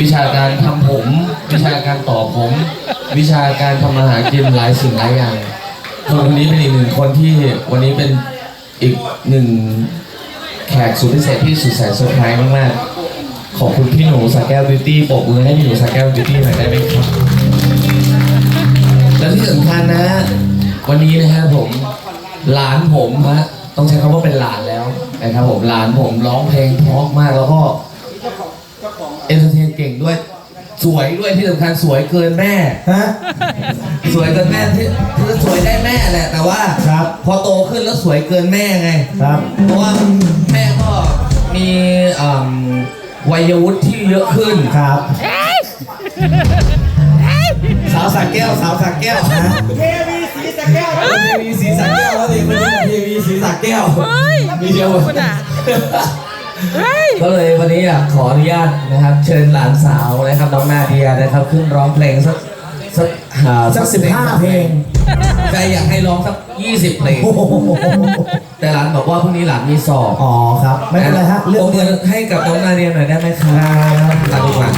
วิชาการทำผม วิชาการต่อผม วิชาการทำอาหารกินหลายสิ่งหลายอย่างคนคนนี้เป็นอีกหนึ่งคนที่วันนี้เป็นอีกหนึ่งแขกสุดพิเศษที่สุดแสนเซอร์ไพรส์มากๆ ขอบคุณพี่หนูสาแก้วบิวตี้ปรบมือให้พี่หนูสาแก้วบิวตี้หน่อยได้ไหมครับ และที่สำคัญนะ วันนี้นะฮะผมหลานผมฮะต้องใช้คำว่าเป็นหลานแล้วนะครับผมหลานผมร้องเพลงเพราะมากแล้วก็เอนเตอร์เทนเก่ง ด้วย สวยด้วยที่สำคัญสวยเกินแม่ ฮะ สวยเกินแม่ที่คือสวยได้แม่แหละ แต่ว่าครับ พอโตขึ้นแล้วสวยเกินแม่ไง ครับ เพราะว่าแม่ก็มีอ่ำวัยวุฒิที่เยอะขึ้น ครับ สาวสักแก้ว สาวสักแก้วนะเทวีสีสะแก้วเทวีสีสักแก้วแล้วดิมันเทวีสีสักแก้ว เฮ้ยมีเดียว คุณอะเฮ้ย ก็เลยวันนี้อยากขออนุญาตนะครับ เชิญหลานสาวนะครับน้องนาเดียนะครับ ขึ้นร้องเพลงสักสักอ่าสักสิบห้าเพลงใครอยากให้ร้องสักยี่สิบเพลงโอ้โหแต่หลานบอกว่าพรุ่งนี้หลานมีสอบอ๋อครับ ไม่เป็นไรฮะเรื่องปรบมืเงินอให้กับน้องนาเดียหน่อยได้ไหมครับตัดดีกว่า